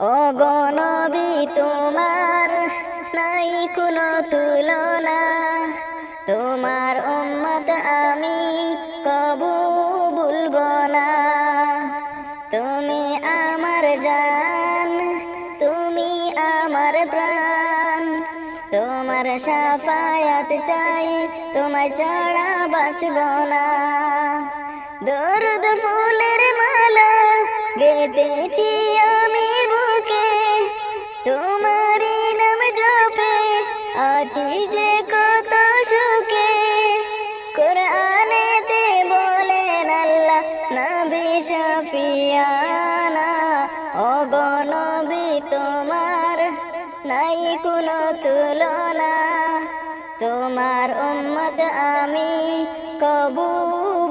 অগণবী তোমার নাই কোনো তুলনা। তোমার উম্মত আমি কবু ভুলব না তুমি আমার জান, তুমি আমার প্রাণ। তোমার সাফায়াত চাই, তোমায় ছাড়া বাঁচব না। দরদ ফুলের মালা গেঁথেছি যে কত সুখে কোরআনেতে বলেন আল্লাহ, নবী শফিয়ানা। অগণবী তোমার নাই কোনো তুলনা। তোমার উম্মত আমি কবু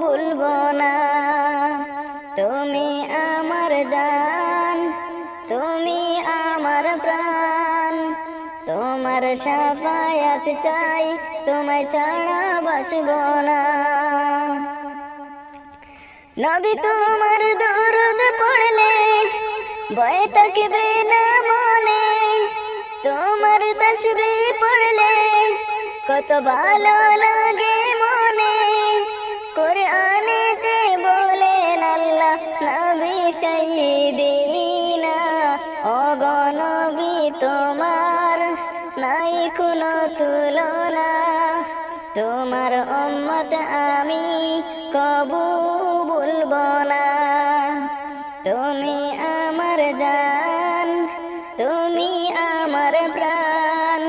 ভুলব না। তুমি আমার জান, তুমি আমার প্রাণ। তোমার সাফায়াত চাই, তোমায় ছাড়া বাঁচব না। নবী তোমার দরদ পড়লে, ভয় থাকবে না মনে। তোমার তসবি পড়লে কত ভালো লাগে মনে। নাই কোনো তুলনা। তোমার উম্মত আমি কবু ভুলব না। তুমি আমার জান, তুমি আমার প্রাণ।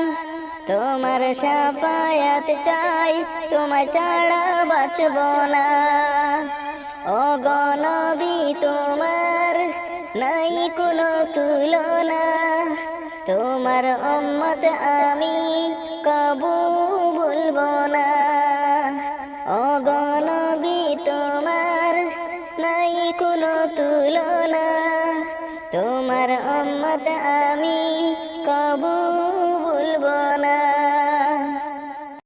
তোমার সাফায়াত চাই তোমার ছাড়া বাঁচব না। অগণবী তোমার নাই কোনো তুলনা। তোমার অম্মত আমি কবু বলব না। অগণবি তোমার নাই কোনো তুলনা। তোমার অম্মত আমি